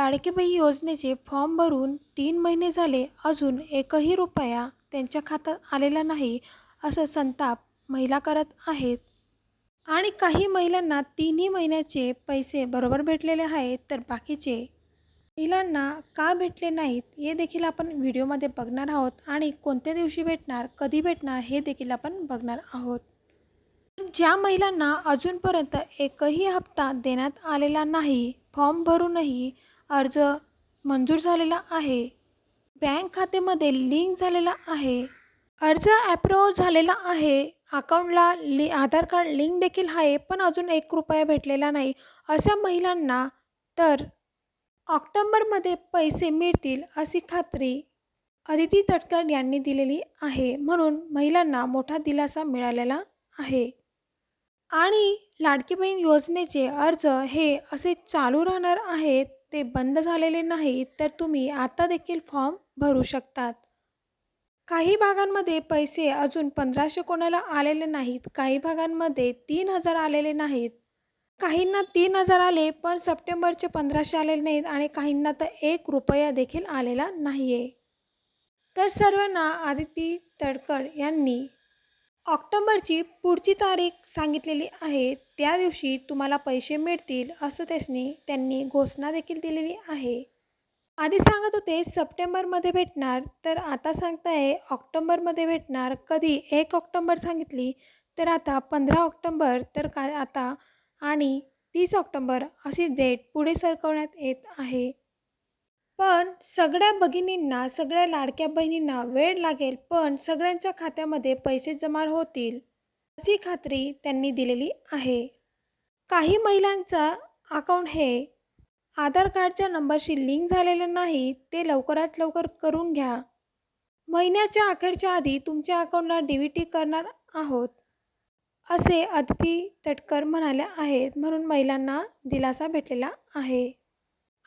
लाडकेबाई योजनेचे फॉर्म भरून तीन महिने झाले अजून एकही रुपया त्यांच्या खात्यात आलेला नाही असं संताप महिला करत आहेत. आणि काही महिलांना तिन्ही महिन्याचे पैसे बरोबर भेटलेले आहेत तर बाकीचे महिलांना का भेटले नाहीत हे देखील आपण व्हिडिओमध्ये बघणार आहोत. आणि कोणत्या दिवशी भेटणार कधी भेटणार हे देखील आपण बघणार आहोत. ज्या महिलांना अजूनपर्यंत एकही हप्ता देण्यात आलेला नाही फॉर्म भरूनही अर्ज मंजूर झालेला आहे. बँक खात्यामध्ये लिंक झालेला आहे. अर्ज ॲप्रूव्ह झालेला आहे. अकाउंटला लि आधार कार्ड लिंक देखील आहे पण अजून एक रुपया भेटलेला नाही अशा महिलांना तर ऑक्टोंबरमध्ये पैसे मिळतील अशी खात्री अदिती तटकर यांनी दिलेली आहे. म्हणून महिलांना मोठा दिलासा मिळालेला आहे. आणि लाडकी बहीण योजनेचे अर्ज हे असे चालू राहणार आहेत. ते बंद झालेले नाहीत तर तुम्ही आता देखील फॉर्म भरू शकतात. काही भागांमध्ये पैसे अजून पंधराशे कोणाला आलेले नाहीत काही भागांमध्ये तीन हजार आलेले नाहीत. काहींना तीन हजार आले पण सप्टेंबरचे पंधराशे आलेले नाहीत आणि काहींना तर एक रुपया देखील आलेला नाही आहे तर सर्वांना आदिती तडकड यांनी ऑक्टोंबरची पुढची तारीख सांगितलेली आहे त्या दिवशी तुम्हाला पैसे मिळतील असं त्यांनी त्यांनी घोषणा देखील दिलेली आहे. आधी सांगत होते सप्टेंबरमध्ये भेटणार तर आता सांगताय ऑक्टोंबरमध्ये भेटणार. कधी? एक ऑक्टोंबर सांगितली तर आता पंधरा ऑक्टोंबर तर का आता? आणि तीस ऑक्टोंबर अशी डेट पुढे सरकवण्यात येत आहे. पण सगळ्या भगिनींना सगळ्या लाडक्या बहिणींना वेळ लागेल पण सगळ्यांच्या खात्यामध्ये पैसे जमा होतील अशी खात्री त्यांनी दिलेली आहे. काही महिलांचं अकाउंट हे आधार कार्डच्या नंबरशी लिंक झालेलं नाही ते लवकरात लवकर करून घ्या. महिन्याच्या अखेरच्या आधी तुमच्या अकाउंटला डी व्ही टी करणार आहोत असे अदिती तटकर म्हणाल्या आहेत म्हणून महिलांना दिलासा भेटलेला आहे.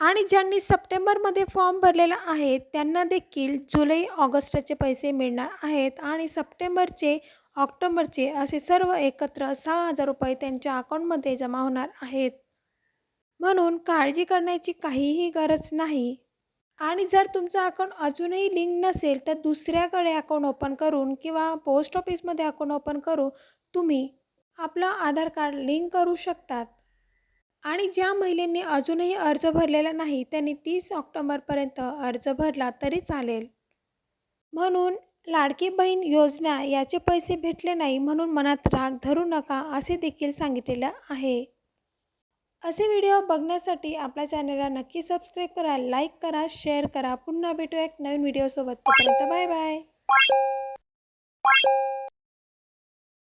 आणि ज्यांनी सप्टेंबरमध्ये फॉर्म भरलेला आहे त्यांना देखील जुलै ऑगस्टचे पैसे मिळणार आहेत आणि सप्टेंबरचे ऑक्टोबरचे असे सर्व एकत्र सहा हजार रुपये त्यांच्या अकाउंटमध्ये जमा होणार आहेत. म्हणून काळजी करण्याची काहीही गरज नाही. आणि जर तुमचं अकाउंट अजूनही लिंक नसेल तर दुसऱ्याकडे अकाउंट ओपन करून किंवा पोस्ट ऑफिसमध्ये अकाउंट ओपन करून तुम्ही आपलं आधार कार्ड लिंक करू शकतात. आणि ज्या महिलांनी अजूनही अर्ज भरलेला नाही त्यांनी तीस ऑक्टोबरपर्यंत अर्ज भरला तरी चालेल. म्हणून लाडकी बहीण योजना याचे पैसे भेटले नाही म्हणून मनात राग धरू नका असे देखील सांगितलेलं आहे. असे व्हिडिओ बघण्यासाठी आपल्या चॅनलला नक्की सबस्क्राईब करा लाईक करा शेअर करा. पुन्हा भेटू एक नवीन व्हिडिओसोबत. तोपर्यंत बाय बाय.